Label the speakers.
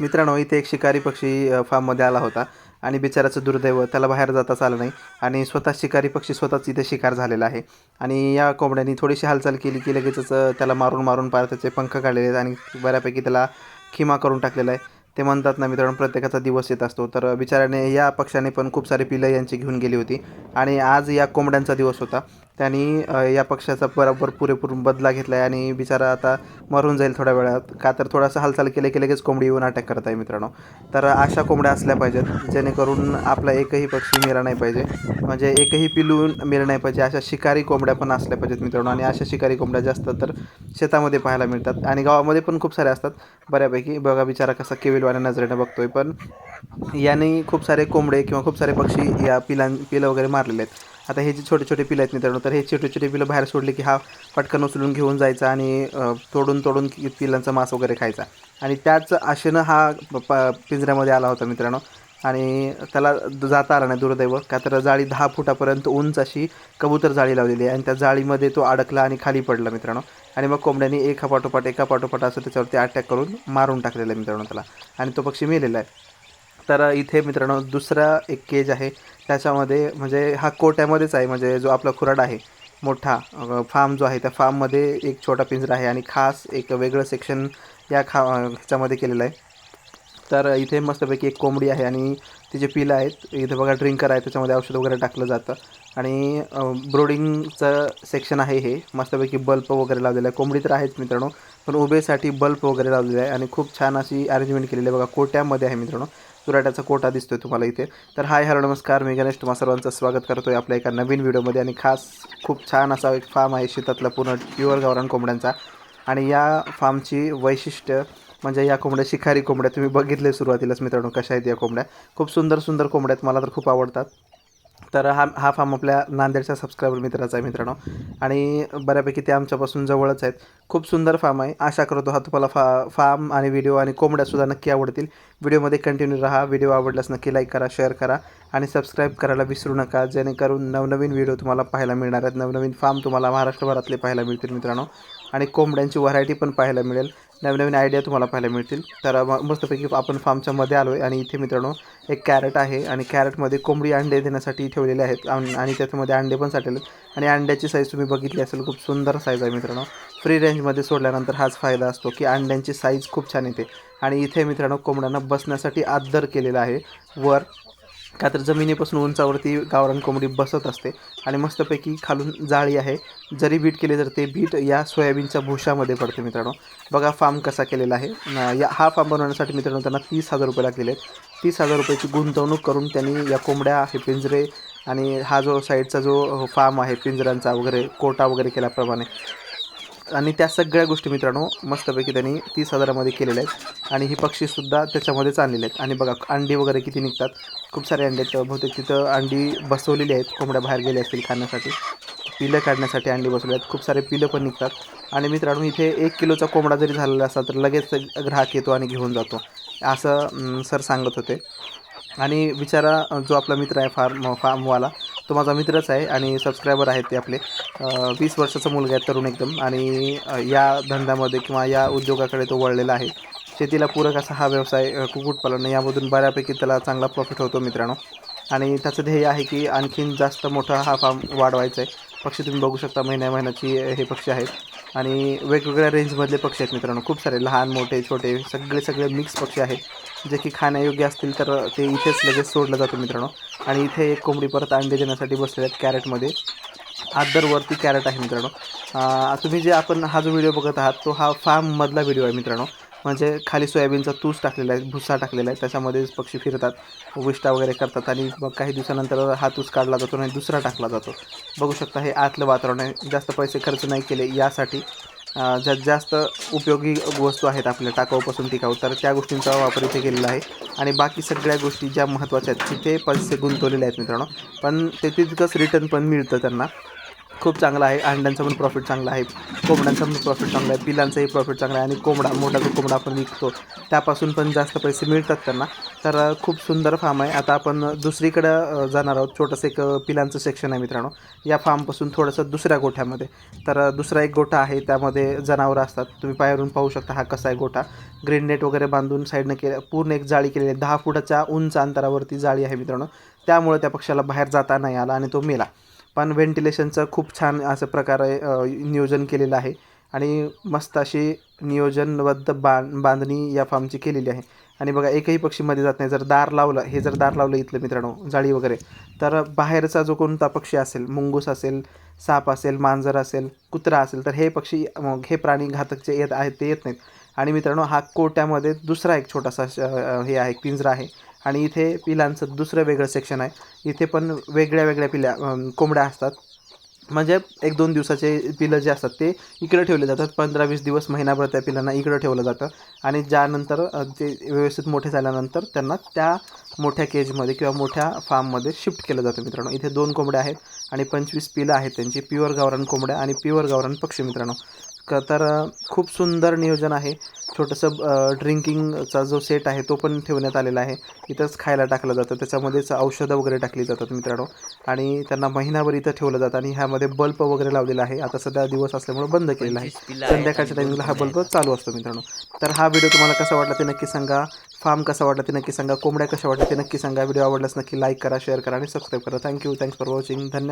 Speaker 1: मित्रांनो इथे एक शिकारी पक्षी फार्ममध्ये आला होता आणि बिचाराचं दुर्दैव त्याला बाहेर जाताच आलं नाही आणि स्वतः शिकारी पक्षी स्वतःच इथे शिकार झालेला आहे. आणि या कोंबड्यांनी थोडीशी हालचाल केली की लगेचच त्याला मारून मारून पार त्याचे पंख काढलेले आहेत आणि बऱ्यापैकी त्याला खिमा करून टाकलेला आहे. ते म्हणतात ना मित्रांनो प्रत्येकाचा दिवस येत असतो. तर बिचाराने या पक्षाने पण खूप सारी पिलं यांची घेऊन गेली होती आणि आज या कोंबड्यांचा दिवस होता. त्यांनी या पक्षाचा बरोबर पुरेपूर बदला घेतला आहे आणि बिचारा आता मरून जाईल थोड्या वेळात. का तर थोडासा हालचाल केले की लगेच कोंबडी येऊन अटॅक करत आहे मित्रांनो. तर अशा कोंबड्या असल्या पाहिजेत जेणेकरून आपला एकही पक्षी मेला नाही पाहिजे. म्हणजे एकही पिलू मेलं नाही पाहिजे अशा शिकारी कोंबड्या पण असल्या पाहिजेत मित्रांनो. आणि अशा शिकारी कोंबड्या जास्त तर शेतामध्ये पाहायला मिळतात. आणि गावामध्ये पण खूप साऱ्या असतात. बऱ्यापैकी. बघा बिचारा कसा केविलवाल्या नजरेने बघतोय पण याने खूप सारे कोंबडे किंवा खूप सारे पक्षी या पिलां पिलं वगैरे मारलेले आहेत. आता हे जे छोटे छोटे पिलं आहेत मित्रांनो तर हे छोटे छोटे पिलं बाहेर सोडले की हा पटकन उचलून घेऊन जायचा आणि तोडून तोडून पिलांचा मांस वगैरे खायचा. आणि त्याच आशेनं हा प- पिंजऱ्यामध्ये आला होता मित्रांनो. आणि त्याला जाता आला नाही दुर्दैव का तर जाळी दहा फुटापर्यंत उंच अशी कबूतर जाळी लावलेली आहे आणि त्या जाळीमध्ये तो अडकला आणि खाली पडला मित्रांनो. आणि मग कोंबड्यांनी एका पाठोपाठ एका पाठोपाठ असं त्याच्यावरती अटॅक करून मारून टाकलेलं आहे मित्रांनो त्याला. आणि तो पक्षी मेलेला आहे. तर इथे मित्रांनो दुसरा एक केज आहे. त्याच्यामध्ये म्हणजे हा कोट्यामध्येच आहे म्हणजे जो आपला खुराड आहे मोठा फार्म जो आहे त्या फार्ममध्ये एक छोटा पिंजरा आहे आणि खास एक वेगळं सेक्शन या खा ह्याच्यामध्ये केलेलं आहे. तर इथे मस्तपैकी एक कोंबडी आहे आणि तिचे पिलं आहेत इथे बघा ड्रिंकर आहे त्याच्यामध्ये औषध वगैरे टाकलं जातं. आणि ब्रोडिंगचं सेक्शन आहे हे मस्तपैकी बल्ब वगैरे लावलेलं आहे. कोंबडी तर आहेच मित्रांनो पण उभेसाठी बल्ब वगैरे लावलेले आहे आणि खूप छान अशी अरेंजमेंट केलेली आहे. बघा कोट्यामध्ये आहे मित्रांनो. चुराट्याचा कोटा दिसतोय तुम्हाला इथे. तर हाय हॅलो नमस्कार. मी गणेश तुम्हा सर्वांचं स्वागत करतोय आपल्या एका नवीन व्हिडिओमध्ये. आणि खास खूप छान असा एक फार्म आहे शेतातला पूर्ण प्युअर गावरान कोंबड्यांचा. आणि या फार्मची वैशिष्ट्य म्हणजे या कोंबड्या शिकारी कोंबड्या तुम्ही बघितले सुरुवातीलाच मित्रांनो कशा आहेत या कोंबड्या. खूप सुंदर सुंदर कोंबड्या आहेत. मला तर खूप आवडतात. तर हा हा फार्म आपल्या नांदेडच्या सबस्क्रायबर मित्राचा आहे मित्रांनो. आणि बऱ्यापैकी ते आमच्यापासून जवळच आहेत. खूप सुंदर फार्म आहे. आशा करतो हा तुम्हाला फा फार्म आणि व्हिडिओ आणि कोंबड्यासुद्धा नक्की आवडतील. व्हिडिओमध्ये कंटिन्यू राहा. व्हिडिओ आवडल्यास नक्की लाईक करा शेअर करा आणि सबस्क्राईब करायला विसरू नका. जेणेकरून नवनवीन व्हिडिओ तुम्हाला पाहायला मिळणार आहेत. नवनवीन फार्म तुम्हाला महाराष्ट्रभरातले पाहायला मिळतील मित्रांनो. आणि कोंबड्यांची व्हरायटी पण पाहायला मिळेल. नवनवीन आयडिया तुम्हाला पाहायला मिळतील. तर मस्तपैकी आपण फार्मच्या मध्ये आलो आहे आणि इथे मित्रांनो एक कॅरेट आहे आणि कॅरेटमध्ये कोंबडी अंडे देण्यासाठी ठेवलेले आहेत. आणि त्याच्यामध्ये अंडे पण साठलेले आणि अंड्याची साईज तुम्ही बघितली असेल खूप सुंदर साईज आहे मित्रांनो. फ्री रेंजमध्ये सोडल्यानंतर हाच फायदा असतो की अंड्यांची साईज खूप छान येते. आणि इथे मित्रांनो कोंबड्यांना बसण्यासाठी आदर केलेला आहे. वर का तर जमिनीपासून उंचावरती गावरान कोंबडी बसत असते आणि मस्तपैकी खालून जाळी आहे. जरी बीट केले तर ते बीट या सोयाबीनच्या भुशामध्ये पडते मित्रांनो. बघा फार्म कसा केलेला आहे. या हा फार्म बनवण्यासाठी मित्रांनो त्यांना तीस हजार रुपये लागलेले आहेत. तीस हजार रुपयाची गुंतवणूक करून त्यांनी या कोंबड्या हे पिंजरे आणि हा जो साईडचा जो फार्म आहे पिंजऱ्यांचा वगैरे कोटा वगैरे केल्याप्रमाणे. आणि त्या सगळ्या गोष्टी मित्रांनो मस्तपैकी त्यांनी तीस हजारामध्ये केलेल्या आहेत. आणि ही पक्षीसुद्धा त्याच्यामध्येच आणलेले आहेत. आणि बघा अंडी वगैरे किती निघतात. खूप सारे अंडे आहेत. बहुतेक तिथं अंडी बसवलेली आहेत. कोंबड्या बाहेर गेल्या असतील खाण्यासाठी. पिलं काढण्यासाठी अंडी बसवले आहेत. खूप सारे पिलं पण निघतात. आणि मित्रांनो इथे एक किलोचा कोंबडा जरी झालेला असला तर लगेच ग्राहक येतो आणि घेऊन जातो. असं सर सांगत होते. आणि बिचारा जो आपला मित्र आहे फार्म फार्मवाला तो माझा मित्रच आहे आणि सबस्क्रायबर आहेत ते आपले. वीस वर्षाचा मुलगा आहे तरुण एकदम. आणि या धंद्यामध्ये किंवा या उद्योगाकडे तो वळलेला आहे. शेतीला पूरक असा हा व्यवसाय कुक्कुटपालन यामधून बऱ्यापैकी त्याला चांगला प्रॉफिट होतो मित्रांनो. आणि त्याचं ध्येय आहे की आणखीन जास्त मोठा हा फार्म वाढवायचा आहे. पक्षी तुम्ही बघू शकता महिन्या महिन्याची हे पक्षी आहेत. आणि वेगवेगळ्या रेंजमधले पक्षी आहेत मित्रांनो. खूप सारे लहान मोठे छोटे सगळे सगळे मिक्स पक्षी आहेत. जे की खाण्यायोग्य असतील तर ते इथेच लगेच सोडलं जातं मित्रांनो. आणि इथे एक कोंबडी परत अंडे देण्यासाठी बसलेले आहेत कॅरेटमध्ये आदरवरती कॅरेट आहे मित्रांनो. तुम्ही जे आपण हा जो व्हिडिओ बघत आहात तो हा फार्ममधला व्हिडिओ आहे मित्रांनो. म्हणजे खाली सोयाबीनचा तूस टाकलेला आहे भुसा टाकलेला आहे त्याच्यामध्येच पक्षी फिरतात विष्टा वगैरे करतात आणि मग काही दिवसानंतर हा तूस काढला जातो आणि दुसरा टाकला जातो. बघू शकता हे आतलं वातावरण आहे. जास्त पैसे खर्च नाही केले यासाठी ज्या ज्यात जास्त उपयोगी वस्तू आहेत आपल्या टाकाऊपासून टिकाऊ तर त्या गोष्टींचा वापर इथे केलेला आहे. आणि बाकी सगळ्या गोष्टी ज्या महत्त्वाच्या आहेत तिथे पैसे गुंतवलेले आहेत मित्रांनो. पण ते तितकंच रिटर्न पण मिळतं त्यांना. खूप चांगला आहे. अंड्यांचं पण प्रॉफिट चांगलं आहे. कोंबड्यांचं पण प्रॉफिट चांगलं आहे. पिलांचंही प्रॉफिट चांगलं आहे. आणि कोंबडा मोठा जो कोंबडा आपण विकतो त्यापासून पण जास्त पैसे मिळतात त्यांना. तर खूप सुंदर फार्म आहे. आता आपण दुसरीकडं जाणार आहोत. छोटंसं एक पिलांचं सेक्शन आहे मित्रांनो. या फार्मपासून थोडंसं दुसऱ्या गोठ्यामध्ये. तर दुसरा एक गोठा आहे. त्यामध्ये जनावरं असतात. तुम्ही पायावरून पाहू शकता हा कसा आहे गोठा. ग्रीन नेट वगैरे बांधून साईडनं केलं पूर्ण एक जाळी केलेली आहे. दहा फुटाच्या उंच अंतरावरती जाळी आहे मित्रांनो. त्यामुळे त्या पक्षाला बाहेर जाता नाही आला आणि तो मेला. पण व्हेंटिलेशनचं खूप छान असं प्रकारे नियोजन केलेलं आहे. आणि मस्त अशी नियोजनबद्ध बां बांधणी या फार्मची केलेली आहे. आणि बघा एकही पक्षी मध्ये जात नाही. जर दार लावलं हे जर दार लावलं इथलं मित्रांनो जाळी वगैरे तर बाहेरचा जो कोणता पक्षी असेल मुंगूस असेल साप असेल मांजर असेल कुत्रा असेल तर हे पक्षी मग हे प्राणी घातक जे येत आहेत ते येत नाहीत. आणि मित्रांनो हा कोट्यामध्ये दुसरा एक छोटासा श- हे आहे पिंजरा आहे. आणि इथे पिलांचं दुसरं वेगळं सेक्शन आहे. इथे पण वेगळ्या वेगळ्या पिल्या कोंबड्या असतात. म्हणजे एक दोन दिवसाचे पिलं जे असतात ते इकडे ठेवले जातात. पंधरा वीस दिवस महिनाभर त्या पिलांना इकडं ठेवलं जातं. आणि ज्यानंतर ते व्यवस्थित मोठे झाल्यानंतर त्यांना त्या मोठ्या केजमध्ये किंवा मोठ्या फार्ममध्ये शिफ्ट केलं जातं मित्रांनो. इथे दोन कोंबड्या आहेत आणि पंचवीस पिलं आहेत त्यांची. प्युअर गावरान कोंबड्या आणि प्युअर गावरान पक्षी मित्रांनो. क तर खूप सुंदर नियोजन आहे. छोटंसं ड्रिंकिंगचा जो सेट आहे तो पण ठेवण्यात आलेला आहे. इथंच खायला टाकलं जातं. त्याच्यामध्येच औषधं वगैरे टाकली जातात मित्रांनो. आणि त्यांना महिनाभर इथं ठेवलं जातं आणि ह्यामध्ये बल्ब वगैरे लावलेला आहे. आता सध्या दिवस असल्यामुळे बंद केलेला आहे. संध्याकाळच्या टायमिंगला हा बल्ब चालू असतो मित्रांनो. तर हा व्हिडिओ तुम्हाला कसा वाटला ते नक्की सांगा. फार्म कसा वाटला ते नक्की सांगा. कोंबड्या कशा वाटल्या ते नक्की सांगा. व्हिडिओ आवडल्यास नक्की लाईक करा शेअर करा आणि सबस्क्राईब करा. Thank you. Thanks for watching. धन्यवाद.